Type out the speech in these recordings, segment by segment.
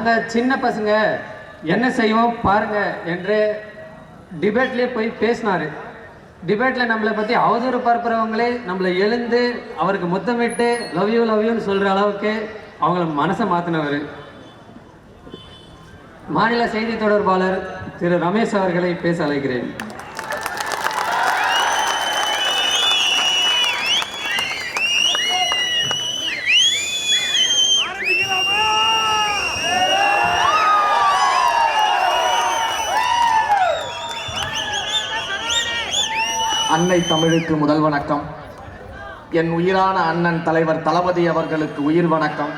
நாங்கள் சின்ன பசங்க என்ன செய்வோம் பாருங்க என்று டிபேட்லேயே போய் பேசினாரு. டிபேட்டில் நம்மளை பற்றி அவதூறு பரப்புறவங்களே நம்மளை எழுந்து அவருக்கு முத்தமிட்டு லவ் யூ லவ் யூன்னு சொல்கிற அளவுக்கு அவங்கள மனசை மாற்றினவர் மாநில செய்தி தொடர்பாளர் திரு ரமேஷ் அவர்களை பேச அழைக்கிறேன். அன்னை தமிழுக்கு முதல் வணக்கம். என் உயிரான அண்ணன் தலைவர் தளபதி அவர்களுக்கு உயிர் வணக்கம்.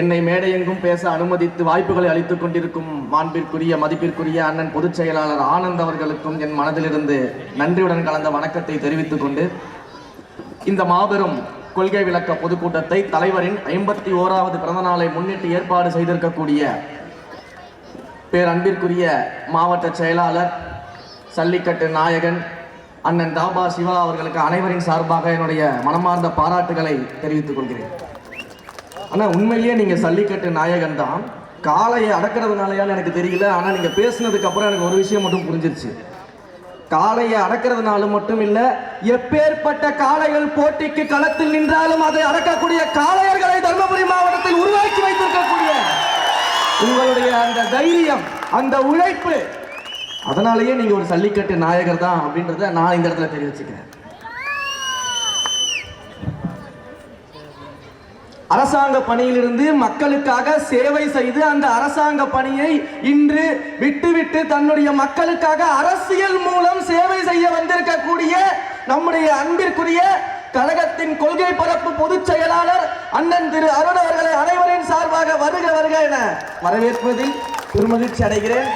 என்னை மேடையெங்கும் பேச அனுமதித்து வாய்ப்புகளை அளித்துக் கொண்டிருக்கும் மாண்பிற்குரிய மதிப்பிற்குரிய அண்ணன் பொதுச் செயலாளர் ஆனந்த் அவர்களுக்கும் என் மனதிலிருந்து நன்றியுடன் கலந்த வணக்கத்தை தெரிவித்துக் கொண்டு இந்த மாபெரும் கொள்கை விளக்க பொதுக்கூட்டத்தை தலைவரின் ஐம்பத்தி ஓராவது பிறந்த நாளை முன்னிட்டு ஏற்பாடு செய்திருக்கக்கூடிய பேரன்பிற்குரிய மாவட்ட செயலாளர் சல்லிக்கட்டு நாயகன் அண்ணன் தாபா சிவா அவர்களுக்கு அனைவரின் சார்பாக என்னுடைய மனமார்ந்த பாராட்டுகளை தெரிவித்துக் கொள்கிறேன். ஆனால் உண்மையிலேயே நீங்கள் சல்லிக்கட்டு நாயகன் தான். காளையை அடக்கிறதுனாலயான்னு எனக்கு தெரியல. ஆனால் நீங்கள் பேசினதுக்கப்புறம் எனக்கு ஒரு விஷயம் மட்டும் புரிஞ்சிருச்சு. காளையை அடக்கிறதுனால மட்டும் இல்லை எப்பேற்பட்ட காளைகள் போட்டிக்கு களத்தில் நின்றாலும் அதை அடக்கக்கூடிய காளையர்களை தர்மபுரி மாவட்டத்தில் உருவாக்கி வைத்திருக்கக்கூடிய உங்களுடைய அந்த தைரியம் அந்த உழைப்பு அதனாலேயே நீங்க ஒரு சல்லிக்கட்டு நாயகர் தான் அப்படின்றத நான் இந்த இடத்துல தெரிவிச்சுக்கிறேன். அரசாங்க பணியிலிருந்து மக்களுக்காக சேவை செய்து அந்த அரசாங்க பணியை இன்று விட்டுவிட்டு தன்னுடைய மக்களுக்காக அரசியல் மூலம் சேவை செய்ய வந்திருக்கக்கூடிய நம்முடைய அன்பிற்குரிய கழகத்தின் கொள்கை பரப்பு பொதுச் செயலாளர் அண்ணன் திரு அருண் அவர்களை அனைவரின் சார்பாக வருக வருக என வரவேற்பதில் பெருமகிழ்ச்சி அடைகிறேன்.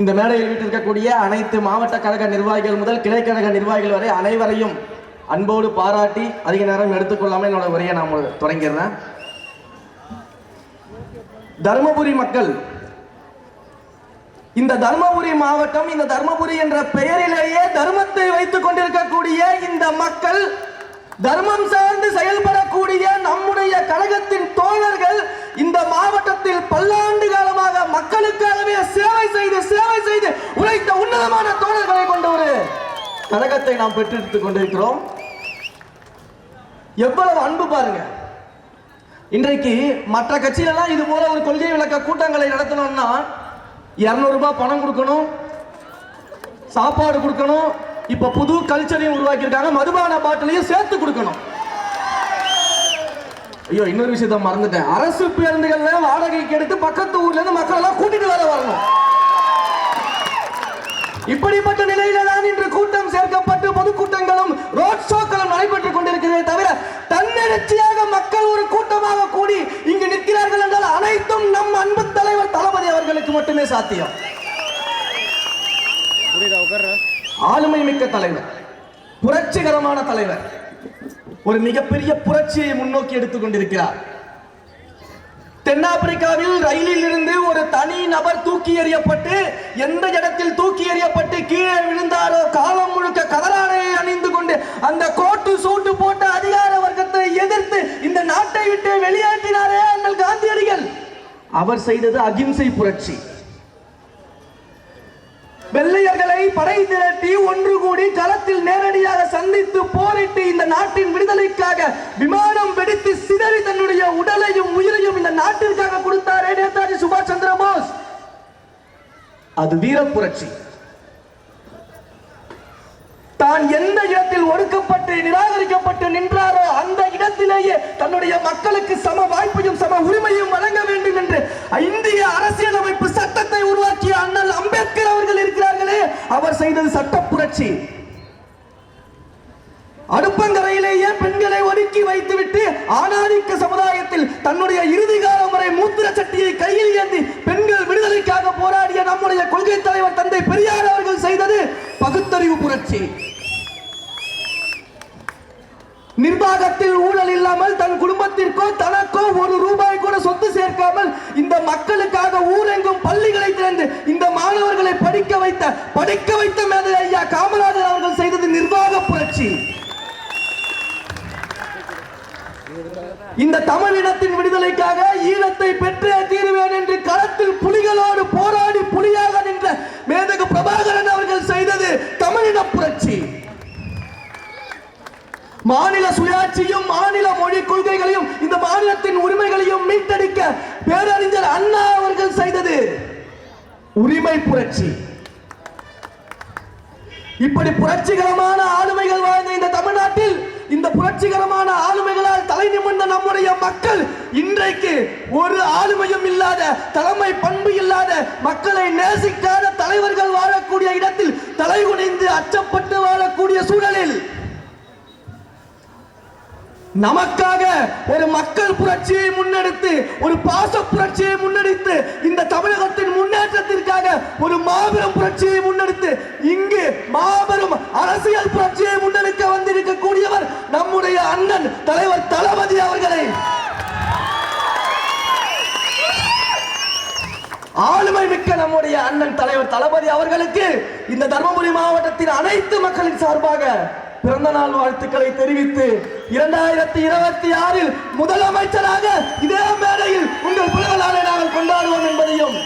இந்த மேடையில் வீட்டிருக்கக்கூடிய அனைத்து மாவட்ட கழக நிர்வாகிகள் முதல் கிளைக்கழக நிர்வாகிகள் வரை அனைவரையும் அன்போடு பாராட்டி அதிக நேரம் எடுத்துக்கொள்ளாமல் என்னோட உரையை நான் தொடங்கிடுறேன். தருமபுரி மக்கள் இந்த தருமபுரி மாவட்டம் இந்த தர்மபுரி என்ற பெயரிலேயே தர்மத்தை வைத்துக் கொண்டிருக்கக்கூடிய இந்த மக்கள் தர்மம் சார்ந்து செயல்படக்கூடிய நம்முடைய கழகத்தின் தோழர்கள் இந்த மாவட்டத்தில் பல்லாண்டு காலமாக மக்களுக்காகவே சேவை செய்து சேவை செய்து உழைத்த உன்னதமான தோழர்களை கொண்ட ஒரு கழகத்தை நாம் பெற்றெடுத்துக் கொண்டிருக்கிறோம். எவ்வளவு அன்பு பாருங்க. இன்றைக்கு மற்ற கட்சியிலலாம் இது போல ஒரு கொள்கை விளக்க கூட்டங்களை நடத்தணும்னா இரநூறுபா ரூபாய் பணம் கொடுக்கணும் சாப்பாடு கொடுக்கணும் இப்ப புது கல்ச்சரையும் உருவாக்கியிருக்காங்க மதுபான பாட்டிலையும் சேர்த்து கொடுக்கணும். ஐயோ இன்னொரு விஷயத்த மறந்துட்டேன். அரசு பேருந்துகள்ல வாடகைக்கு எடுத்து பக்கத்து ஊர்ல இருந்து மக்கள் எல்லாம் கூட்டிட்டு வர வரணும். இப்படிப்பட்ட நிலையில தான் இன்று கூட்டம் சேர்க்கப்பட்டு பொதுக்கூட்டங்களும் ரோட் ஷோக்களும் நடைபெற்றுக் கொண்டிருக்கிறதே தவிர தன்னெழுச்சியாக மக்கள் ஒரு கூட்டமாக கூடி இங்கு நிற்கிறார்கள் என்றால் அனைத்தும் நம் அன்பு தலைவர் தளபதி அவர்களுக்கு மட்டுமே சாத்தியம். ஆளுமை மிக்க தலைவர் புரட்சிகரமான தலைவர். ஒரு மிகப்பெரிய புரட்சியை முன்னோக்கி எடுத்துக் கொண்டிருக்கிறார் தென்னாப்பிரிக்காவில் ரயிலில் இருந்து ஒரு தனி நபர் தூக்கி எறியப்பட்டு எந்த இடத்தில் தூக்கி எறியப்பட்டு கீழே விழுந்தாரோ காலம் முழுக்க கதராடையை அணிந்து கொண்டு அந்த கோட்டு சூட்டு போட்ட அதிகார வர்க்கத்தை எதிர்த்து இந்த நாட்டை விட்டு வெளியேற்றினாரே அண்ணல் காந்தியடிகள். அவர் செய்தது அகிம்சை புரட்சி. படை திரட்டி ஒன்று கூடி களத்தில் நேரடியாக சந்தித்து போரிட்டு இந்த நாட்டின் விடுதலைக்காக விமானம் வெடித்து சிதறி தன்னுடைய உடலையும் உயிரையும் இந்த நாட்டிற்காக கொடுத்தாரே நேதாஜி சுபாஷ் சந்திர போஸ் அது வீர புரட்சி தான் எந்த இடத்தில் ஒடுக்கப்பட்டு நிராகரிக்கப்பட்டு நின்றாரோ அந்த இடத்திலேயே தன்னுடைய மக்களுக்கு சம வாய்ப்பையும் சம உரிமையும் வழங்க வேண்டும் என்று இந்திய அரசியலமைப்பு சட்டத்தை உருவாக்கிய அண்ணல் அம்பேத்கர் அவர்கள் இருக்கிறார்களே அவர் செய்தது சட்ட புரட்சி. அடுப்பங்கரையிலேயே பெண்களை ஒதுக்கி வைத்துவிட்டு ஆணாதிக்க சமுதாயத்தில் தன்னுடைய இறுதி காலம் வரை மூத்திர சட்டியை கையில் ஏந்தி பெண்கள் விடுதலைக்காக போராடிய நம்முடைய கொள்கை தலைவர் தந்தை பெரியார் அவர்கள் செய்தது பகுத்தறிவு புரட்சி. நிர்வாகத்தில் ஊழல் இல்லாமல் தன் குடும்பத்திற்கோ தனக்கோ ஒரு ரூபாய் கூட சொத்து சேர்க்காமல் இந்த மக்களுக்காக ஊரெங்கும் பள்ளிகளை திறந்து இந்த மாணவர்களை படிக்க வைத்த படிக்க வைத்த மேதை ஐயா காமராஜர் அவர்கள் செய்தது நிர்வாக புரட்சி. இந்த தமிழினத்தின் விடுதலைக்காக ஈழத்தை பெற்றே தீருவேன் என்று களத்தில் புலிகளோடு போராடி புலியாக நின்ற மேதகு பிரபாகரன் அவர்கள் செய்தது தமிழின புரட்சி. மாநில சுயாட்சியும் மாநில மொழி கொள்கைகளையும் இந்த மாநிலத்தின் உரிமைகளையும் மீட்டெடுக்க பேரறிஞர் அண்ணா அவர்கள் செய்தது. உரிமை புரட்சி. இப்படி புரட்சிகரமான ஆளுமைகள் வாழ்ந்த இந்த தமிழ்நாட்டில் இந்த புரட்சிகரமான ஆளுமைகளால் தலை நிமிர்ந்த நம்முடைய மக்கள் இன்றைக்கு ஒரு ஆளுமையும் இல்லாத தலைமை பண்பு இல்லாத மக்களை நேசிக்காத தலைவர்கள் வாழக்கூடிய இடத்தில் தலைகுனிந்து அச்சப்பட்டு வாழக்கூடிய சூழலில் நமக்காக ஒரு மக்கள் புரட்சியை முன்னெடுத்து ஒரு பாச புரட்சியை முன்னெடுத்து இந்த தமிழகத்தின் முன்னேற்றத்திற்காக ஒரு மாபெரும் புரட்சியை முன்னெடுத்து இங்கு மாபெரும் அரசியல் புரட்சியை முன்னெடுக்க வந்திருக்கக்கூடியவர் நம்முடைய அண்ணன் தலைவர் தளபதி அவர்களை. ஆளுமை மிக்க நம்முடைய அண்ணன் தலைவர் தளபதி அவர்களுக்கு இந்த தர்மபுரி மாவட்டத்தின் அனைத்து மக்களின் சார்பாக பிறந்த நாள் வாழ்த்துக்களை தெரிவித்து இரண்டாயிரத்தி இருபத்தி ஆறில் முதலமைச்சராக இதே மேடையில் உங்கள் பிறந்த நாளை நாங்கள் கொண்டாடுவோம் என்பதையும்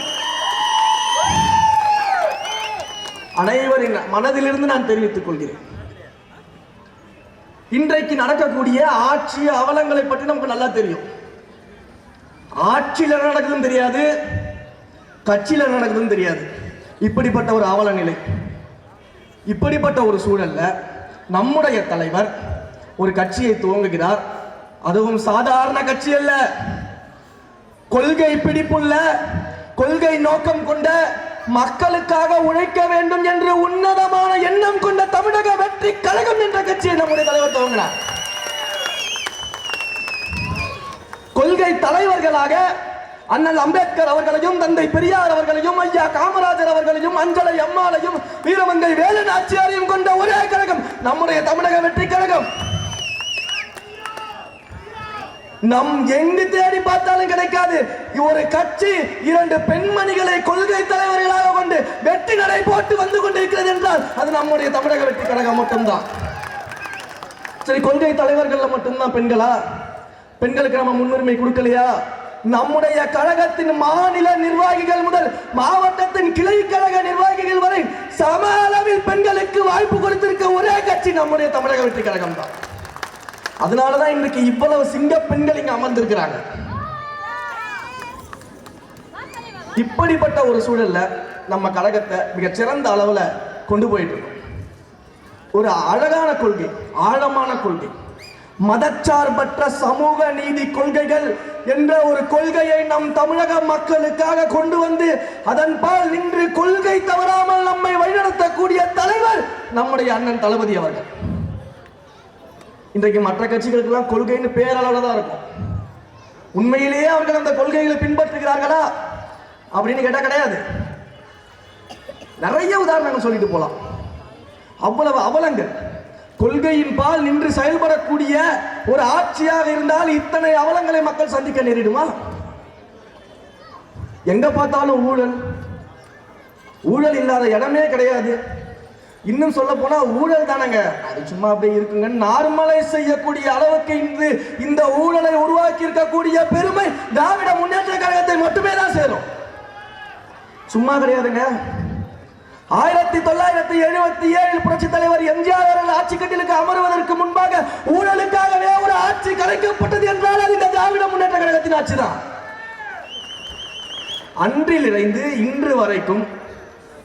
அனைவரின் மனதிலிருந்து நான் தெரிவித்துக் கொள்கிறேன். இன்றைக்கு நடக்கக்கூடிய ஆட்சி அவலங்களை பற்றி நமக்கு நல்லா தெரியும். ஆட்சியில் என்ன நடக்குதுன்னு தெரியாது கட்சியில் என்ன நடக்குதுன்னு தெரியாது. இப்படிப்பட்ட ஒரு அவல நிலை இப்படிப்பட்ட ஒரு சூழல்ல நம்முடைய தலைவர் ஒரு கட்சியை துவங்குகிறார். அதுவும் சாதாரண கட்சி அல்ல. கொள்கை பிடிப்புள்ள கொள்கை நோக்கம் கொண்ட மக்களுக்காக உழைக்க வேண்டும் என்று உன்னதமான எண்ணம் கொண்ட தமிழக வெற்றி கழகம் என்ற கட்சியை நம்முடைய தலைவர் துவங்கினார் கொள்கை தலைவர்களாக அண்ணல் அம்பேத்கர் அவர்களையும் தந்தை பெரியார் அவர்களையும் ஐயா காமராஜர் அவர்களையும் அஞ்சலை அம்மாளையும் வீரமங்கை வேலு நாச்சியாரையும் கொண்ட ஒரே கழகம் நம்முடைய தமிழக வெற்றி கழகம். நம் எங்கு தேடி பார்த்தாலும் கிடைக்காது. ஒரு கட்சி இரண்டு பெண்மணிகளை கொள்கை தலைவர்களாக கொண்டு வெற்றி நடை போட்டு வந்து கொண்டிருக்கிறது என்றால் அது நம்முடைய தமிழக வெற்றி கழகம் மட்டும்தான். சரி கொள்கை தலைவர்கள்ல மட்டும்தான் பெண்களா? பெண்களுக்கு நம்ம முன்னுரிமை கொடுக்கலையா? நம்முடைய கழகத்தின் மாநில நிர்வாகிகள் முதல் மாவட்டத்தின் கிளை கழக நிர்வாகிகள் வரை சம அளவில் பெண்களுக்கு வாய்ப்பு கொடுத்திருக்க ஒரே கட்சி நம்முடைய தமிழக வெற்றி கழகம் தான் அதனாலதான் இன்றைக்கு இவ்வளவு சிங்க பெண்கள் இங்க அமர்ந்திருக்கிறாங்க. இப்படிப்பட்ட ஒரு சூழல்ல நம்ம கழகத்தை மிக சிறந்த அளவுல கொண்டு போயிட்டு இருக்கோம். ஒரு அழகான கொள்கை ஆழமான கொள்கை. மதச்சார்பற்ற சமூக நீதி கொள்கைகள் என்ற ஒரு கொள்கையை நம் தமிழக மக்களுக்காக கொண்டு வந்து அதன் பால் நின்று கொள்கை தவறாமல் நம்மை வழிநடத்தக்கூடிய தலைவர் நம்முடைய அண்ணன் தளபதி அவர்கள். இன்றைக்கு மற்ற கட்சிகளுக்கெல்லாம் கொள்கைன்னு பேரளவில் தான் இருக்கும். உண்மையிலேயே அவர்கள் அந்த கொள்கைகளை பின்பற்றுகிறார்களா அப்படின்னு கேட்டா கிடையாது. நிறைய உதாரணங்கள் சொல்லிட்டு போலாம். அவ்வளவு அவலங்கள். கொள்கையின் பால் நின்று செயல்படக்கூடிய ஒரு ஆட்சியாக இருந்தால் இத்தனை அவலங்களை மக்கள் சந்திக்க நேரிடுமா? எங்க பார்த்தாலும் ஊழல். ஊழல் இல்லாத இடமே கிடையாது. இன்னும் சொல்ல போனா ஊழல் தானங்க. அது சும்மா அப்படியே இருக்குங்க. நார்மலை செய்யக்கூடிய அளவுக்கு இன்று இந்த ஊழலை உருவாக்கி இருக்கக்கூடிய பெருமை திராவிட முன்னேற்ற கழகத்தை மட்டுமே தான் சேரும். சும்மா கிடையாதுங்க. ஆயிரத்தி தொள்ளாயிரத்தி எழுபத்தி ஏழில் புரட்சி தலைவர் எம்ஜிஆர் அவர்கள் ஆட்சி கட்டிலுக்கு அமருவதற்கு முன்பாக ஊழலுக்காகவே ஒரு ஆட்சி கலைக்கப்பட்டது என்றால் அது இந்த திராவிட முன்னேற்ற கழகத்தின் ஆட்சி தான். அன்றில் இணைந்து இன்று வரைக்கும்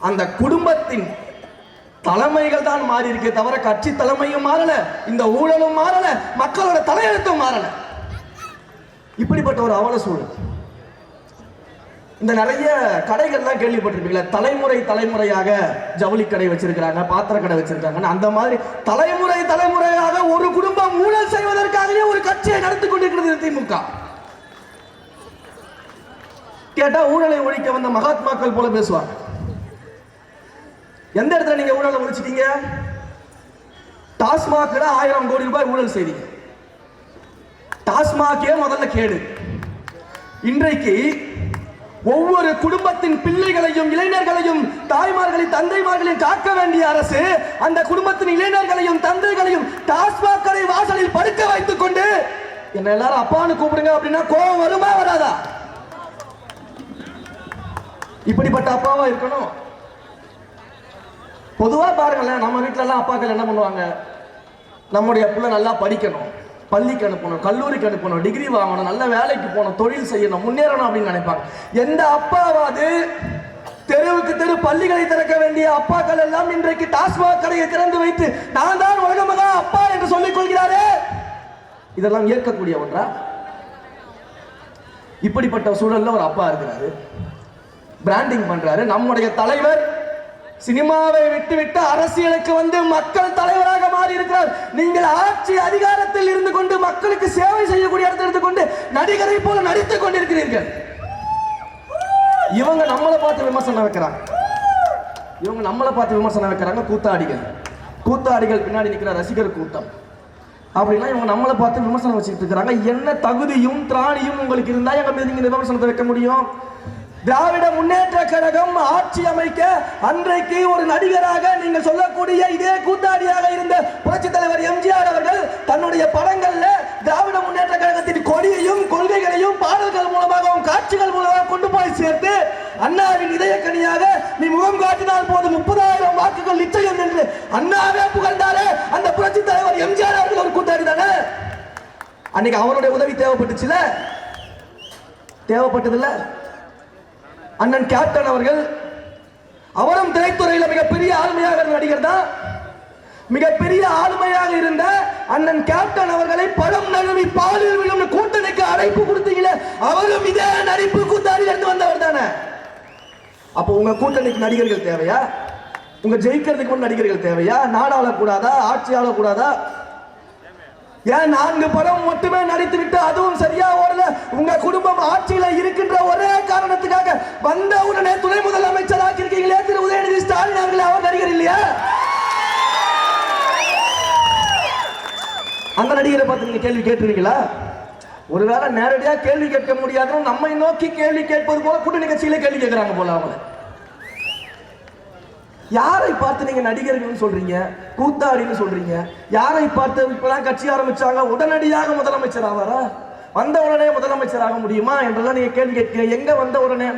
அந்த குடும்பத்தின் தலைமைகள் தான் மாறி இருக்கே தவிர கட்சி தலைமையும் மாறல இந்த ஊழலும் மாறல மக்களோட தலையெழுத்தும் மாறல. இப்படிப்பட்ட ஒரு அவல சூழல். இந்த நிறைய கடைகள்லாம் கேள்விப்பட்டிருப்பீங்களா? தலைமுறை தலைமுறையாக ஜவுளி கடை வச்சிருக்கிறாங்க பாத்திர கடை வச்சிருக்காங்க அந்த மாதிரி தலைமுறை தலைமுறையாக ஒரு குடும்பம் ஊழல் செய்வதற்காகவே ஒரு கட்சியை நடத்தி கொண்டிருக்கிறது திமுக. கேட்டா ஊழலை ஒழிக்க வந்த மகாத்மாக்கள் போல பேசுவாங்க. எந்த இடத்துல நீங்க ஊழலை ஒழிச்சிட்டீங்க? டாஸ்மாக்ல ஆயிரம் கோடி ரூபாய் ஊழல் செய்தீங்க. டாஸ்மாகே முதல்ல கேடு. இன்றைக்கு ஒவ்வொரு குடும்பத்தின் பிள்ளைகளையும் இளைஞர்களையும் தாய்மார்களையும் தந்தைமார்களையும் காக்க வேண்டிய அரசு அந்த குடும்பத்தின் இளைஞர்களையும் தந்தைகளையும் டாஸ்மாக் கடை வாசலில் படுக்க வைத்துக் கொண்டு என்ன எல்லாரும் அப்பான்னு கூப்பிடுங்க அப்படின்னா கோபம் வருமா வராதா? இப்படிப்பட்ட அப்பாவா இருக்கணும். பொதுவா பாருங்களேன் நம்ம வீட்டுல எல்லாம் அப்பாக்கள் என்ன பண்ணுவாங்க? நம்முடைய பிள்ளை நல்லா படிக்கணும். பள்ளிக்கு அனுப்பணும் கல்லூரிக்கு அனுப்பணும் டிகிரி வாங்கணும் நல்ல வேலைக்கு போகணும் தொழில் செய்யணும் முன்னேறணும் அப்படின்னு நினைப்பாங்க. எந்த அப்பாவாது தெருவுக்கு தெரு பள்ளிகளை திறக்க வேண்டிய அப்பாக்கள் எல்லாம் இன்றைக்கு டாஸ்மாக் கடையை திறந்து வைத்து நான் தான் உலக மகா அப்பா என்று சொல்லிக் கொள்கிறாரே. இதெல்லாம் ஏற்கக்கூடிய ஒன்றா? இப்படிப்பட்ட சூழல்ல ஒரு அப்பா இருக்கிறாரு. பிராண்டிங் பண்றாரு. நம்முடைய தலைவர் சினிமாவை விட்டுவிட்டு அரசியலுக்கு வந்து மக்கள் தலைவர் மாறி இருக்கிறார். நீங்கள் ஆட்சி அதிகாரத்தில் இருந்து கொண்டு மக்களுக்கு சேவை செய்யக்கூடிய இடத்தில் இருந்து கொண்டு நடிகரை போல நடித்துக் கொண்டிருக்கிறீர்கள். இவங்க நம்மளை பார்த்து விமர்சனம் வைக்கிறாங்க. இவங்க நம்மளை பார்த்து விமர்சனம் வைக்கிறாங்க கூத்தாடிகள். கூத்தாடிகள் பின்னாடி நிற்கிற ரசிகர் கூட்டம். அப்படின்னா இவங்க நம்மளை பார்த்து விமர்சனம் வச்சுட்டு இருக்கிறாங்க. என்ன தகுதியும் திராணியும் உங்களுக்கு இருந்தால் எங்க மீது நீங்க விமர்சனத்தை வைக்க முடியும்? திராவிட முன்னேற்ற கழகம் ஆட்சி அமைக்க அன்றைக்கு ஒரு நடிகராக நீங்கள் சொல்லக்கூடிய இதே கூத்தாடியாக இருந்த புரட்சி தலைவர் எம்ஜிஆர் அவர்கள் தன்னுடைய படங்கள்ல திராவிட முன்னேற்ற கழகத்தின் கொடியையும் கொள்கைகளையும் பாடல்கள் மூலமாகவும் காட்சிகள் மூலமாக கொண்டு போய் சேர்த்து அண்ணாவின் இதயக்கணியாக நீ முகம் காட்டினால் போது முப்பதாயிரம் வாக்குகள் நிச்சயம் என்று அண்ணாவே புகழ்ந்தாலே அந்த புரட்சி தலைவர் எம்ஜிஆர் அவர்கள் ஒரு கூத்தாடி தானே? அன்னைக்கு அவருடைய உதவி தேவைப்பட்டுச்சுல? தேவைப்பட்டதில்லை? அண்ணன் கேப்டன் அவர்கள் அவரும் திரைத்துறையில் மிகப்பெரிய ஆளுமையாக இருந்த நடிகர் தான். மிகப்பெரிய ஆளுமையாக இருந்த அண்ணன் கேப்டன் அவர்களை படம் நழுவி பாலியல் விழும் கூட்டணிக்கு அழைப்பு கொடுத்தீங்களே அவரும் இதே நடிப்பு கூத்தாடியில் இருந்து வந்தவர் தானே. அப்போ உங்க கூட்டணிக்கு நடிகர்கள் தேவையா? உங்க ஜெயிக்கிறதுக்கு முன் நடிகர்கள் தேவையா? நாடாள கூடாதா ஆட்சியாள கூடாதா ஏன் நான்கு படம் மட்டுமே நடித்து விட்டு அதுவும் சரியா ஓடல? உங்க குடும்பம் ஆட்சியில இருக்கின்ற ஒரே காரணத்துக்காக வந்த உடனே துணை முதலமைச்சர் ஆக்கியிருக்கீங்களே திரு உதயநிதி ஸ்டாலின் அவர்களே அவர் நடிகர் இல்லையா? அந்த நடிகரை பார்த்து நீங்க கேள்வி கேட்டிருக்கீங்களா? ஒருவேளை நேரடியா கேள்வி கேட்க முடியாதுன்னு நம்மை நோக்கி கேள்வி கேட்பது போல கூட்டணி கட்சியிலே கேள்வி கேட்கிறாங்க போல அவங்க யாரை பார்த்து நீங்க நடிகர்கள்னு சொல்றீங்க? கூத்தாடின்னு சொல்றீங்க. யாரை பார்த்து இப்பதான் கட்சி ஆரம்பிச்சாங்க? உடனடியாக முதலமைச்சர் ஆவாரா? வந்த உடனே முதலமைச்சர் ஆக முடியுமா? என்றெல்லாம் நீங்க கேள்வி கேட்க எங்க வந்த உடனே?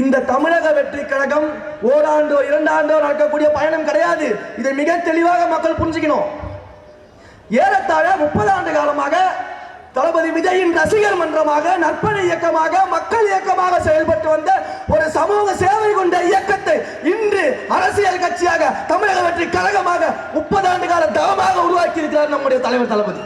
இந்த தமிழக வெற்றி கழகம் ஓராண்டோ இரண்டாண்டோ நடக்கக்கூடிய பயணம் கிடையாது. இதை மிக தெளிவாக மக்கள் புரிஞ்சுக்கணும். ஏறத்தாழ முப்பது ஆண்டு காலமாக தளபதி விஜயின் ரசிகர் மன்றமாக நற்பணி இயக்கமாக மக்கள் இயக்கமாக செயல்பட்டு வந்த ஒரு சமூக சேவை கொண்ட இயக்கத்தை இன்று அரசியல் கட்சியாக தமிழக வெற்றி கழகமாக முப்பது ஆண்டு கால தவமாக உருவாக்கி இருக்கிறார் நம்முடைய தலைவர் தளபதி.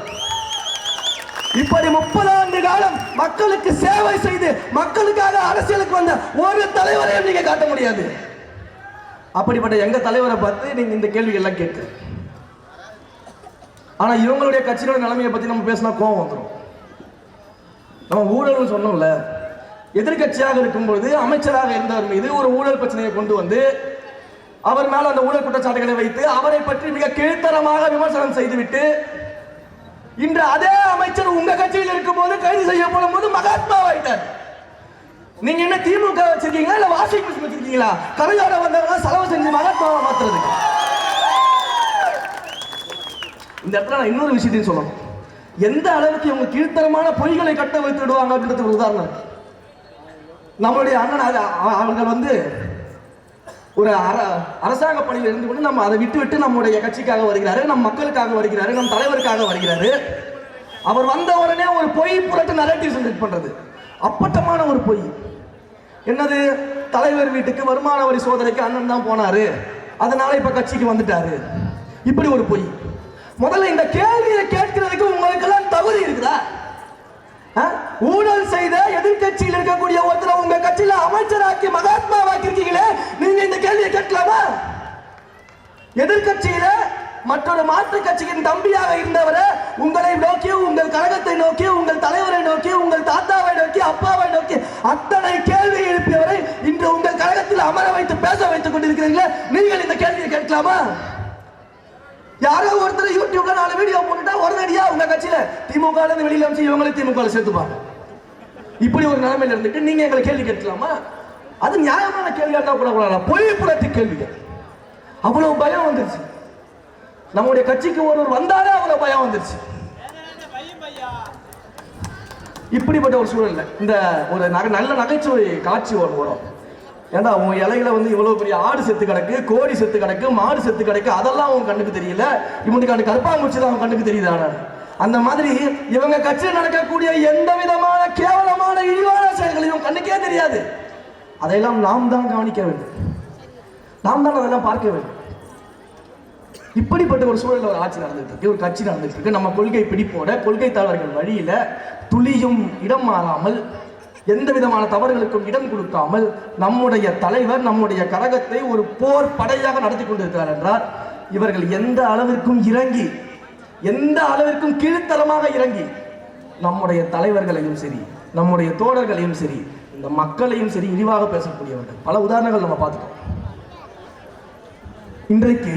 இப்படி முப்பது ஆண்டு காலம் மக்களுக்கு சேவை செய்து மக்களுக்காக அரசியலுக்கு வந்த ஒரு தலைவரையும் நீங்க காட்ட முடியாது. அப்படிப்பட்ட எங்க தலைவரை பார்த்து நீங்க இந்த கேள்விகள் எல்லாம் கேட்டு ஆனா இவங்களுடைய கட்சியோட நிலைமையை பத்தி நம்ம பேசினா கோவம் வந்துடும் நம்ம ஊழல்னு சொன்னோம்ல எதிர்க்கட்சியாக இருக்கும்பொழுது அமைச்சராக இருந்தவர் மீது ஒரு ஊழல் பிரச்சனையை கொண்டு வந்து அவர் மேல அந்த ஊழல் குற்றச்சாட்டுகளை வைத்து அவரை பற்றி மிக கீழ்த்தரமாக விமர்சனம் செய்துவிட்டு இன்று அதே அமைச்சர் உங்க கட்சியில் இருக்கும்போது கைது செய்யப்படும் போது மகாத்மா ஆயிட்டார். நீங்க என்ன திமுக வச்சிருக்கீங்களா இல்ல வாஷிங் மிஷின் வச்சிருக்கீங்களா? கரையோட வந்தவங்க செலவு செஞ்சு மகாத்மாவை மாத்துறதுக்கு. இந்த இடத்துல நான் இன்னொரு விஷயத்தையும் சொல்லணும். எந்த அளவுக்கு இவங்க கீழ்த்தரமான பொய்களை கட்ட வைத்து விடுவாங்க அப்படின்றதுக்கு ஒரு உதாரணம். நம்மளுடைய அண்ணன் அவர்கள் வந்து ஒரு அர அரசாங்க பணியில் இருந்து கொண்டு நம்ம அதை விட்டு விட்டு நம்முடைய கட்சிக்காக வருகிறாரு நம் மக்களுக்காக வருகிறாரு நம் தலைவருக்காக வருகிறாரு. அவர் வந்த உடனே ஒரு பொய் புரட்டு நரேட்டிவ் சென்ட் பண்றது. அப்பட்டமான ஒரு பொய். என்னது? தலைவர் வீட்டுக்கு வருமான வரி சோதனைக்கு அண்ணன் தான் போனாரு. அதனால இப்ப கட்சிக்கு வந்துட்டாரு. இப்படி ஒரு பொய். முதல்ல இந்த கேள்வியை கேட்கிறதுக்கு உங்களுக்கு எல்லாம் தகுதி இருக்குதா? ஆ? ஊழல் செய்த எதிர்க்கட்சியில் இருக்கக்கூடிய ஒருத்தரை உங்க கட்சியில அமைச்சராக்கி மகாத்மா இருக்கீங்களே நீங்க இந்த கேள்வியை கேட்கலாமா? எதிர்கட்சியில மற்றொரு மாற்று கட்சியின் தம்பியாக இருந்தவரை உங்களை நோக்கி உங்கள் கழகத்தை நோக்கி உங்கள் தலைவரை நோக்கி உங்கள் தாத்தாவை நோக்கி அப்பாவை நோக்கி அத்தனை கேள்வி எழுப்பியவரை இன்று உங்கள் கழகத்தில் அமர வைத்து பேச வைத்துக் கொண்டிருக்கிறீர்களே. நீங்கள் இந்த கேள்வியை கேட்கலாமா? யாரோ ஒருத்தர் யூடியூப்ல நாலு வீடியோ போட்டுட்டா உடனடியா உங்க கட்சியில திமுக இருந்து வெளியில அமைச்சு இவங்களை திமுக சேர்த்துப்பாங்க. இப்படி ஒரு நிலைமையில இருந்துட்டு நீங்க எங்களை கேள்வி கேட்கலாமா? அது நியாயமான கேள்வியா இருந்தா கூட கூட பொய் புரட்டு கேள்விகள் அவ்வளவு பயம் வந்துருச்சு. நம்முடைய கட்சிக்கு ஒருவர் வந்தாலே அவ்வளவு பயம் வந்துருச்சு. இப்படிப்பட்ட ஒரு சூழல்ல இந்த ஒரு நகை நல்ல நகைச்சுவை காட்சி ஒன்று வரும். ஏன்டா உன் இலையில வந்து இவ்வளவு பெரிய ஆடு செத்து கிடக்கு கோழி செத்து கிடக்கு மாடு செத்து கிடக்கு அதெல்லாம் அவன் கண்ணுக்கு தெரியல. இவனுக்கு அந்த கருப்பாம்பூச்சி தான் அவன் கண்ணுக்கு தெரியுதான அந்த மாதிரி இவங்க கட்சியில் நடக்கக்கூடிய எந்த விதமான கேவலமான இழிவான செயல்களையும் கண்ணுக்கே தெரியாது. அதையெல்லாம் நாம் தான் கவனிக்க வேண்டும். நாம் தான் அதெல்லாம் பார்க்க வேண்டும். இப்படிப்பட்ட ஒரு சூழலில் ஒரு ஆட்சி நடந்துட்டு இருக்கு. ஒரு கட்சி நடந்துட்டு இருக்கு. நம்ம கொள்கை பிடிப்போட கொள்கை தலைவர்கள் வழியில துளியும் இடம் மாறாமல் எந்த விதமான தவறுகளுக்கும் இடம் கொடுக்காமல் நம்முடைய தலைவர் நம்முடைய கழகத்தை ஒரு போர் படையாக நடத்தி கொண்டிருக்கிறார் என்றால் இவர்கள் எந்த அளவிற்கும் இறங்கி எந்த அளவிற்கும் கீழ்த்தரமாக இறங்கி நம்முடைய தலைவர்களையும் சரி நம்முடைய தோழர்களையும் சரி இந்த மக்களையும் சரி இழிவாக பேசக்கூடியவர்கள். பல உதாரணங்கள் நம்ம பார்த்துட்டோம். இன்றைக்கு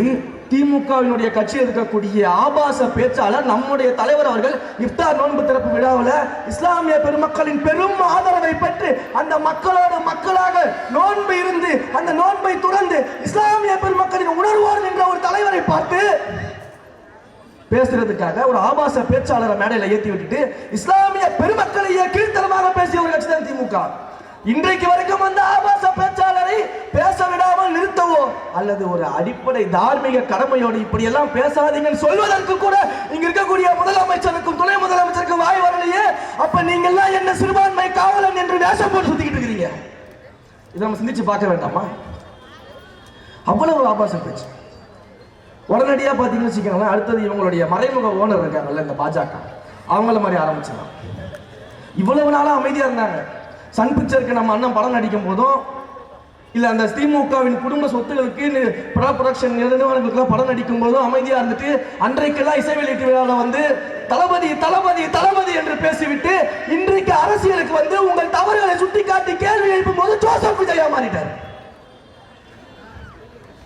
திமுகவினுடைய கட்சியில் இருக்கக்கூடிய ஆபாச பேச்சாளர் நம்முடைய தலைவர் அவர்கள் இஃப்தார் நோன்பு திறப்பு விழாவில் இஸ்லாமிய பெருமக்களின் பெரும் ஆதரவை பெற்று அந்த மக்களோடு மக்களாக நோன்பு இருந்து அந்த நோன்பை துறந்து இஸ்லாமிய பெருமக்களின் உணர்வார் என்ற ஒரு தலைவரை பார்த்து பேசுறதுக்காக ஒரு ஆபாச பேச்சாளரை மேடையில் ஏற்றி விட்டுட்டு இஸ்லாமிய பெருமக்களையே கீழ்த்தரமாக பேசிய ஒரு கட்சி தான் திமுக. இன்றைக்கு வரைக்கும் அந்த ஆபாச பேச்சாளரை பேச விடாமல் நிறுத்தவோ? அல்லது ஒரு அடிப்படை தார்மீக கடமையோடு இப்படி எல்லாம் பேசாதீங்கன்னு சொல்வதற்கு கூட இங்க இருக்கக்கூடிய முதலமைச்சருக்கும் துணை முதலமைச்சருக்கும் வாய் வரலையே. அப்ப நீங்க எல்லாம் என்ன சிறுபான்மை காவலன் என்று வேஷம் போட்டு சுத்திக்கிட்டு இருக்கிறீங்க? இதை நம்ம சிந்திச்சு பார்க்க வேண்டாமா? அவ்வளவு ஆபாச பேச்சு. உடனடியாக பார்த்தீங்கன்னு வச்சுக்கோங்களேன் அடுத்தது இவங்களுடைய மறைமுக ஓனர் இருக்காங்கல்ல இந்த பாஜக. அவங்கள மாதிரி ஆரம்பிச்சிடலாம். இவ்வளவு நாளாக அமைதியாக இருந்தாங்க. சன் பிக்சருக்கு நம்ம அண்ணன் படம் நடிக்கும் போதும் இல்லை அந்த திமுகவின் குடும்ப சொத்துகளுக்கு படா ப்ரொடக்ஷன் நிறுவனங்களுக்குலாம் படம் நடிக்கும் போதும் அமைதியாக இருந்துட்டு அன்றைக்கெல்லாம் இசை வெளியீட்டு விழாவில் வந்து தளபதி தளபதி தளபதி என்று பேசிவிட்டு இன்றைக்கு அரசியலுக்கு வந்து உங்கள் தவறுகளை சுட்டிக்காட்டி கேள்வி எழுப்பும் போது ஜோசப் விஜயா மாறிட்டார்.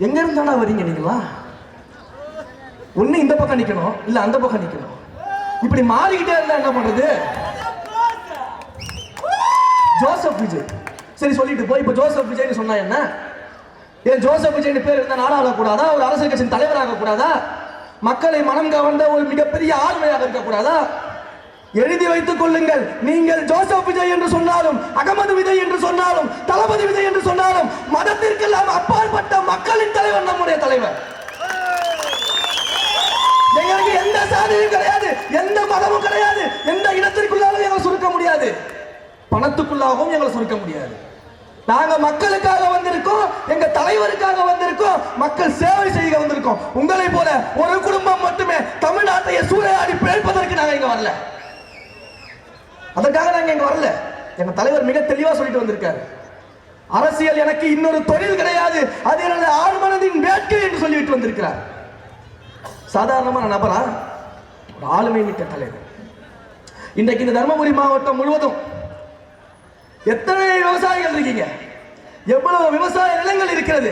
எங்க இருந்தானா வரீங்க நீங்களா? ஒண்ணு இந்த பக்கம் நிற்கணும் இல்லை அந்த பக்கம் நிற்கணும் இப்படி மாறிக்கிட்டே இருந்தா என்ன பண்றது? ஜோசப் விஜய். சரி சொல்லிட்டு போய் இப்போ ஜோசப் விஜய்னு சொன்னா என்ன? ஏன் ஜோசப் விஜய்னு பேர் இருந்தால் நாடாள கூடாதா ஒரு அரசியல் கட்சியின் தலைவராக கூடாதா மக்களை மனம் கவர்ந்த ஒரு மிகப்பெரிய ஆளுமையாக இருக்கக்கூடாதா? எழுதி வைத்துக் கொள்ளுங்கள். நீங்கள் ஜோசப் விஜய் என்று சொன்னாலும் அகமது விஜய் என்று சொன்னாலும் தளபதி விஜய் என்று சொன்னாலும் மதத்திற்கெல்லாம் அப்பாற்பட்ட மக்களின் தலைவர் நம்முடைய தலைவர் எங்களுக்கு எந்த சாதியும் கிடையாது எந்த மதமும் கிடையாது எந்த இடத்திற்குள்ளாலும் எங்களை சுருக்க முடியாது பணத்துக்குள்ளாகவும் எங்களை சுருக்க முடியாது. நாங்க மக்களுக்காக வந்திருக்கோம் எங்க தலைவருக்காக வந்திருக்கோம் மக்கள் சேவை செய்ய வந்திருக்கோம். உங்களை போல ஒரு குடும்பம் மட்டுமே தமிழ்நாட்டை சூறையாடி பிழைப்பதற்கு நாங்க இங்க வரல. அதற்காக நாங்க இங்க வரல. எங்க தலைவர் மிக தெளிவா சொல்லிட்டு வந்திருக்காரு. அரசியல் எனக்கு இன்னொரு தொழில் கிடையாது. அது எனது ஆழ்மனதின் வேட்கை என்று சொல்லிவிட்டு வந்திருக்கிறார். சாதாரணமான நபரா? ஒரு ஆளுமை மிக்க தலைவர். இன்றைக்கு இந்த தர்மபுரி மாவட்டம் முழுவதும் எத்தனை விவசாயிகள் இருக்கீங்க? எவ்வளவு விவசாய நிலங்கள் இருக்கிறது?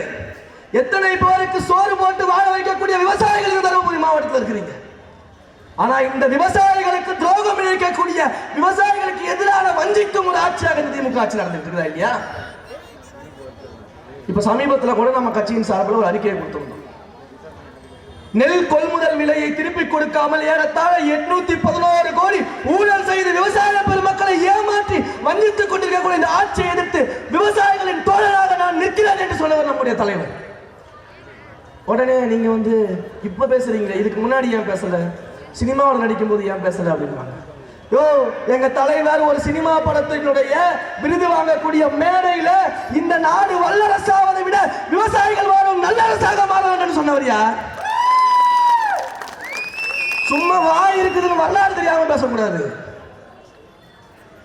எத்தனை பேருக்கு சோறு போட்டு வாழ வைக்கக்கூடிய விவசாயிகள் தருமபுரி மாவட்டத்தில் இருக்கிறீங்க? ஆனா இந்த விவசாயிகளுக்கு துரோகம் இழைக்கக்கூடிய விவசாயிகளுக்கு எதிரான வஞ்சிக்கும் ஒரு ஆட்சியாக திமுக ஆட்சி நடந்துட்டு இருக்குதா இல்லையா? இப்ப சமீபத்தில் கூட நம்ம கட்சியின் சார்பில் ஒரு அறிக்கையை கொடுத்திருந்தோம். நெல் கொள்முதல் விலையை திருப்பி கொடுக்காமல் ஏறத்தாழ எட்நூத்தி பதினோரு கோடி ஊழல் செய்து விவசாய பெருமக்களை ஏமாற்றி வந்தித்துக் கொண்டிருக்கக்கூடிய இந்த ஆட்சியை எதிர்த்து விவசாயிகளின் தோழராக நான் நிற்கிறேன் என்று சொல்லவர் நம்முடைய தலைவர். உடனே நீங்க வந்து இப்ப பேசுறீங்களே இதுக்கு முன்னாடி ஏன் பேசல? சினிமாவில் நடிக்கும் போது ஏன் பேசல அப்படின்பாங்க யோ எங்க தலைவர் ஒரு சினிமா படத்தினுடைய விருது வாங்கக்கூடிய மேடையில இந்த நாடு வல்லரசாவதை விட விவசாயிகள் வாழும் நல்லரசாக மாற வேண்டும் சொன்னவர் யார்? சும்மா வாய் இருக்குதுன்னு வரலாறு தெரியாம பேசக்கூடாது.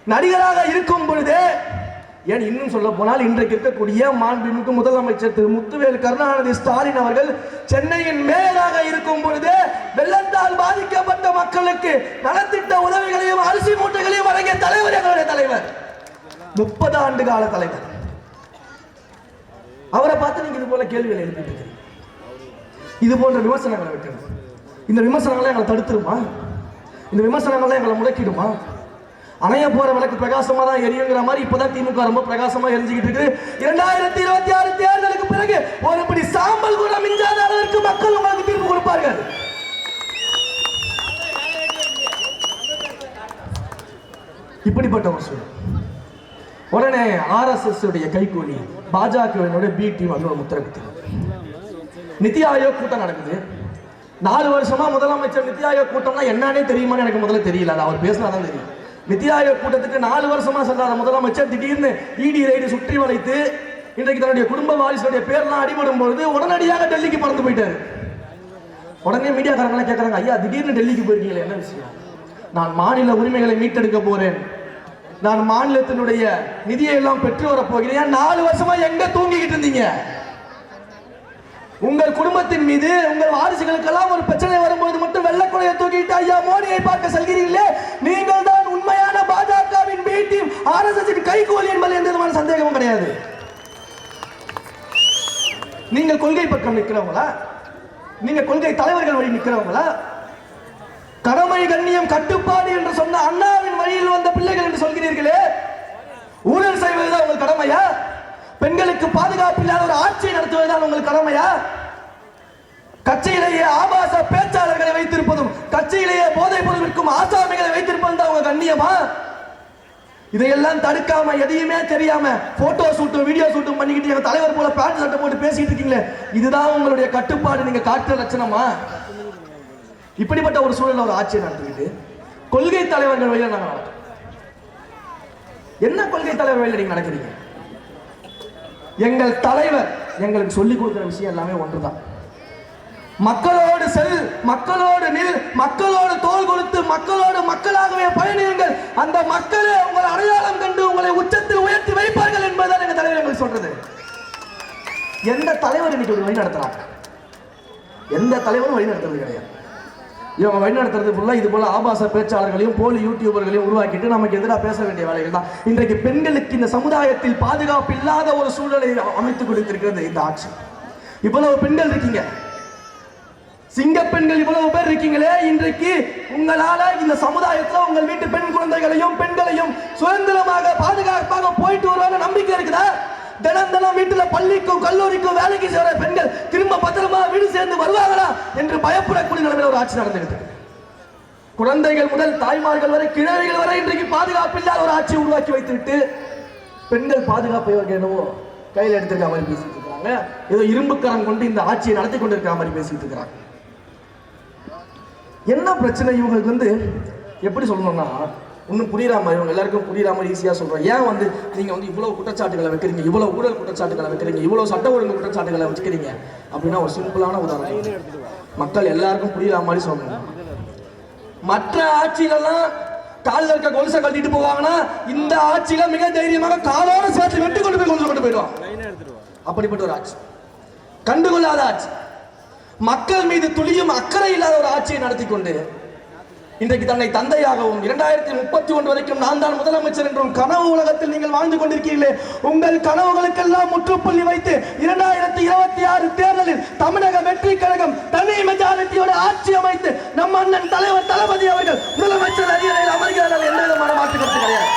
நடிகராக இருக்கும் பொழுது ஏன் இன்னும் சொல்ல போனால் இன்றைக்கு இருக்கக்கூடிய மாண்புமிகு முதலமைச்சர் திரு முத்துவேல் கருணாநிதி ஸ்டாலின் அவர்கள் சென்னையின் மேயராக இருக்கும் பொழுதே வெள்ளத்தால் பாதிக்கப்பட்ட மக்களுக்கு நலத்திட்ட உதவிகளையும் அரிசி மூட்டைகளையும் வழங்கிய தலைவர் எங்களுடைய தலைவர். முப்பது ஆண்டு கால தலைவர். அவரை பார்த்து நீங்க இது போல கேள்விகளை எழுப்பிட்டு இது போன்ற விமர்சனங்களை வைக்கணும் இந்த விமர்சனங்களை எங்களை தடுத்துருமா? இந்த விமர்சனங்களை எங்களை முடக்கிடுமா? அணைய போற விளக்கு பிரகாசமா தான் எரியுங்கிற மாதிரி இப்பதான் திமுக ரொம்ப பிரகாசமா எரிஞ்சுக்கிட்டு இருக்கு இரண்டாயிரத்தி இருபத்தி ஆறு தேர்தலுக்கு பிறகு ஒரு இப்படி சாம்பல் கூட மிஞ்சாத அளவிற்கு மக்கள் உங்களுக்கு தீர்ப்பு கொடுப்பார்கள். இப்படிப்பட்ட ஒரு சூழல். உடனே ஆர்எஸ்எஸ் உடைய கைகூலி பாஜகவினுடைய பி டீம் வந்து ஒரு முத்திரை குத்தினாங்க. நித்தி ஆயோக் கூட்டம் நடக்குது. நாலு வருஷமா முதலமைச்சர் நித்தி ஆயோக் கூட்டம்னா என்னன்னே தெரியுமான்னு எனக்கு முதல்ல தெரியல. அது அவர் பேசினா தான் தெரியும். நித்தி ஆயோக் கூட்டத்துக்கு நாலு வருஷமா செல்லாத முதலமைச்சர் திடீர்னு இடி ரைடு சுற்றி வளைத்து இன்றைக்கு தன்னுடைய குடும்ப வாரிசுடைய பேர்லாம் அடிபடும் பொழுது உடனடியாக டெல்லிக்கு பறந்து போயிட்டாரு. உடனே மீடியாக்காரங்களாம் கேட்குறாங்க ஐயா திடீர்னு டெல்லிக்கு போயிருக்கீங்களே என்ன விஷயம்? நான் மாநில உரிமைகளை மீட்டெடுக்க போறேன். நான் மாநிலத்தினுடைய நிதியை எல்லாம் பெற்று வர போகிறேன். நாலு வருஷமா எங்க தூங்கிக்கிட்டு இருந்தீங்க? உங்கள் குடும்பத்தின் மீது உங்கள் வாரிசுகளுக்கெல்லாம் ஒரு பிரச்சனை வரும்போது மட்டும் வெள்ளக்குலையை தூக்கிட்டு ஐயா மோடியை பார்க்க செல்கிறீர்களே. நீங்கள் தான் உண்மையான பாஜகவின் பி டீம் ஆர்எஸ்எஸ் கைகோலி என்பது எந்த விதமான சந்தேகமும் கிடையாது. நீங்கள் கொள்கை பக்கம் நிற்கிறவங்களா? நீங்க கொள்கை தலைவர்கள் வழி நிற்கிறவங்களா? கடமை கண்ணியம் கட்டுப்பாடு என்று சொன்ன அண்ணாவின் வழியில் வந்த பிள்ளைகள் என்று சொல்கிறீர்களே. ஊழல் செய்வதுதான் உங்கள் கடமையா? பெண்களுக்கு பாதுகாப்பு இல்லாத ஒரு ஆட்சியை நடத்துவதுதான் உங்கள் கடமையா? கட்சியிலேயே ஆபாச பேச்சாளர்களை வைத்திருப்பதும் கட்சியிலேயே போதைப் பொருள் விற்கும் ஆசாமிகளை வைத்திருப்பது தான் உங்க கண்ணியமா? இதையெல்லாம் தடுக்காம எதையுமே தெரியாம போட்டோ ஷூட்டும் வீடியோ ஷூட்டும் பண்ணிக்கிட்டு எங்க தலைவர் போல பேண்ட் சட்டை போட்டு பேசிட்டு இருக்கீங்களே இதுதான் உங்களுடைய கட்டுப்பாடு நீங்க காட்டுற லட்சணமா? இப்படிப்பட்ட ஒரு சூழல்ல ஒரு ஆட்சியை நடத்திக்கிட்டு கொள்கை தலைவர்கள் வழியில நாங்க நடக்கிறோம். என்ன கொள்கை தலைவர் வழியில நீங்க நடக்கிறீங்க? எங்கள் தலைவர் எங்களுக்கு சொல்லிக் கொடுக்குற விஷயம் எல்லாமே ஒன்றுதான். மக்களோடு செல் மக்களோடு நில் மக்களோடு தோல் கொடுத்து மக்களோடு மக்களாகவே பயணியுங்கள். அந்த மக்களே உங்களை அடையாளம் கண்டு உங்களை உச்சத்தில் உயர்த்தி வைப்பார்கள் என்பதுதான் எங்க தலைவர் எங்களுக்கு சொல்றது. எந்த தலைவர் இன்னைக்கு ஒரு வழி நடத்துறாங்க எந்த தலைவரும் வழி நடத்துறது கிடையாது. இவங்க வழிநடத்துறது ஃபுல்லாக இது போல ஆபாச பேச்சாளர்களையும் போலி யூடியூபர்களையும் உருவாக்கிட்டு நமக்கு எதிராக பேச வேண்டிய வேலைகள் தான். இன்றைக்கு பெண்களுக்கு இந்த சமுதாயத்தில் பாதுகாப்பு இல்லாத ஒரு சூழலை அமைத்துக் கொடுத்திருக்கிறது இந்த ஆட்சி. இவ்வளவு பெண்கள் இருக்கீங்க. சிங்க பெண்கள் இவ்வளவு பேர் இருக்கீங்களே இன்றைக்கு உங்களால இந்த சமுதாயத்துல உங்கள் வீட்டு பெண் குழந்தைகளையும் பெண்களையும் சுதந்திரமாக பாதுகாப்பாக போயிட்டு வருவாங்க நம்பிக்கை இருக்குதா? தினம் தினம் வீட்டுல பள்ளிக்கும் கல்லூரிக்கும் வேலைக்கு சேர பெண்கள் திரும்ப பத்திரமா வீடு சேர்ந்து வருவாங்களா என்று பயப்படக்கூடிய நிலைமையில் ஒரு ஆட்சி நடந்துகிட்டு குழந்தைகள் முதல் தாய்மார்கள் வரை கிழவிகள் வரை இன்றைக்கு பாதுகாப்பு இல்லாத ஒரு ஆட்சியை உருவாக்கி வைத்துவிட்டு பெண்கள் பாதுகாப்பை என்னவோ கையில் எடுத்திருக்க மாதிரி பேசிட்டு இருக்கிறாங்க. ஏதோ இரும்புக்கரம் கொண்டு இந்த ஆட்சியை நடத்தி கொண்டிருக்கிற மாதிரி பேசிட்டு இருக்கிறாங்க. என்ன பிரச்சனை இவங்களுக்கு வந்து? எப்படி சொல்லணும்னா ஒன்றும் புரியுற மாதிரி இவங்க எல்லாருக்கும் புரியுற மாதிரி ஈஸியாக சொல்கிறோம் ஏன் வந்து நீங்கள் வந்து இவ்வளோ குற்றச்சாட்டுகளை வைக்கிறீங்க? இவ்வளோ ஊழல் குற்றச்சாட்டுகளை வைக்கிறீங்க? இவ்வளோ சட்ட ஒழுங்கு குற்றச்சாட்டுகளை வச்சுக்கிறீங்க? அப்படின்னா ஒரு சிம்பிளான உதாரணம். மக்கள் எல்லாருக்கும் புரியுற மாதிரி சொல்லணும். மற்ற ஆட்சிகள்லாம் காலில் இருக்க கொலுசை கட்டிட்டு போவாங்கன்னா இந்த ஆட்சியில மிக தைரியமாக காலோட சேர்த்து வெட்டி கொண்டு போய் கொண்டு கொண்டு போயிடுவான் அப்படிப்பட்ட ஒரு ஆட்சி. கண்டுகொள்ளாத ஆட்சி. மக்கள் மீது துளியும் அக்கறை இல்லாத ஒரு ஆட்சியை நடத்தி கொண்டு இன்றைக்கு தன்னை தந்தையாகவும் இரண்டாயிரத்தி முப்பத்தி ஒன்று வரைக்கும் நான் தான் முதலமைச்சர் என்றும் கனவு உலகத்தில் நீங்கள் வாழ்ந்து கொண்டிருக்கிறீர்களே உங்கள் கனவுகளுக்கெல்லாம் முற்றுப்புள்ளி வைத்து இரண்டாயிரத்தி இருபத்தி ஆறு தேர்தலில் தமிழக வெற்றி கழகம் தனி மெஜாரிட்டியோட ஆட்சி அமைத்து நம் அண்ணன் தலைவர் தளபதி அவர்கள் முதலமைச்சர் அரியணையில் அமர்கிறார்கள் எந்த விதமான மாற்று கருத்து கிடையாது.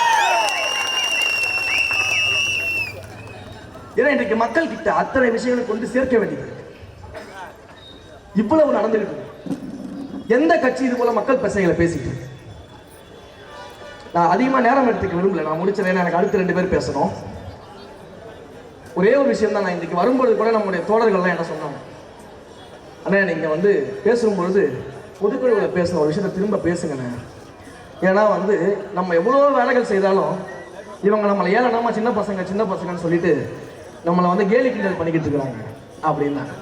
ஏன்னா இன்றைக்கு மக்கள் கிட்ட அத்தனை விஷயங்களை கொண்டு சேர்க்க வேண்டியது இவ்வளவு நடந்துகிட்டு இருக்கு. எந்த கட்சி இது போல மக்கள் பிரச்சனைகளை பேசிட்டு இருக்கு? நான் அதிகமா நேரம் எடுத்துக்க விரும்பல. நான் முடிச்சேன் எனக்கு அடுத்து ரெண்டு பேர் பேசணும். ஒரே ஒரு விஷயம் தான் நான் இன்றைக்கு வரும்பொழுது கூட நம்முடைய தோழர்கள்லாம் என்ன சொன்னாங்க? அண்ணா நீங்கள் வந்து பேசும்பொழுது பொதுக்குழுவில் பேசின ஒரு விஷயத்தை திரும்ப பேசுங்கண்ணே. ஏன்னா வந்து நம்ம எவ்வளோ வேலைகள் செய்தாலும் இவங்க நம்மளை ஏளனமா சின்ன பசங்க சின்ன பசங்கன்னு சொல்லிட்டு நம்மளை வந்து கேலி கிண்டல் பண்ணிக்கிட்டு இருக்கிறாங்க. அப்படின்னாங்க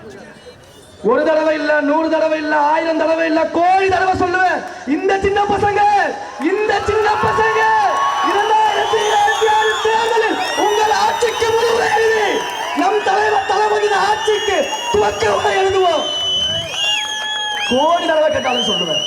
ஒரு தடவை இல்ல நூறு தடவை இல்ல ஆயிரம் தடவை இல்ல கோடி தடவை சொல்லுவேன். இந்த சின்ன பசங்க இந்த சின்ன பசங்க இரண்டாயிரத்தி இருபத்தி ஆறு தேர்தலில் உங்கள் ஆட்சிக்கு முன்னுரை எழுதி நம் தலைவர் தளபதியின் ஆட்சிக்கு துவக்க உரை எழுதுவோம். கோடி தடவை கேட்டாலும் சொல்லுவேன்.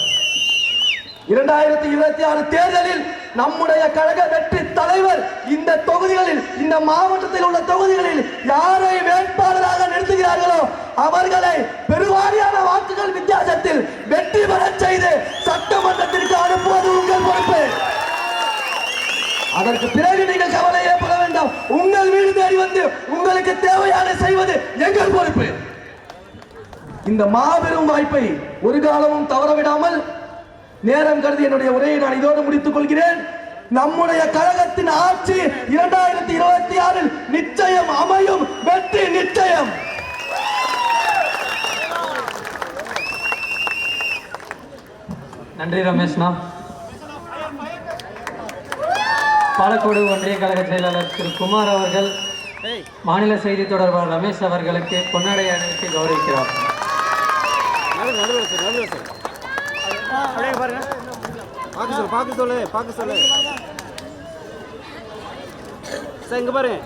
இரண்டாயிரத்தி இருபத்தி ஆறு தேர்தலில் நம்முடைய கழக வெற்றி தலைவர் இந்த தொகுதிகளில் இந்த மாவட்டத்தில் உள்ள தொகுதிகளில் யாரை வேட்பாளராக நிறுத்துகிறார்களோ அவர்களை பெருவாரியான வாக்குகள் வித்தியாசத்தில் வெற்றி பெறச் செய்து சட்டமன்றத்திற்கு அனுப்புவது உங்கள் பொறுப்பு. அதற்கு பிறகு நீங்கள் கவலை ஏற்பட வேண்டாம். உங்கள் வீடு தேடி வந்து உங்களுக்கு தேவையான செய்வது எங்கள் பொறுப்பு. இந்த மாபெரும் வாய்ப்பை ஒரு காலமும் தவறவிடாமல் நேரம் கருதி என்னுடைய உரையை நான் இதோடு முடித்துக் கொள்கிறேன். நம்முடைய கழகத்தின் ஆட்சி இரண்டாயிரத்தி இருபத்தி ஆறில் நிச்சயம் அமையும். வெற்றி நிச்சயம். நன்றி ரமேஷ்ண்ணா பாலக்கோடு ஒன்றிய கழக செயலாளர் திரு குமார் அவர்கள் மாநில செய்தி தொடர்பாளர் ரமேஷ் அவர்களுக்கு பொன்னடை அணிவித்து கௌரவிக்கிறார். பார்க்க சொல்லு பார்க்க சொல்லு பார்க்க சொல்லு. சார் இங்க பாருங்க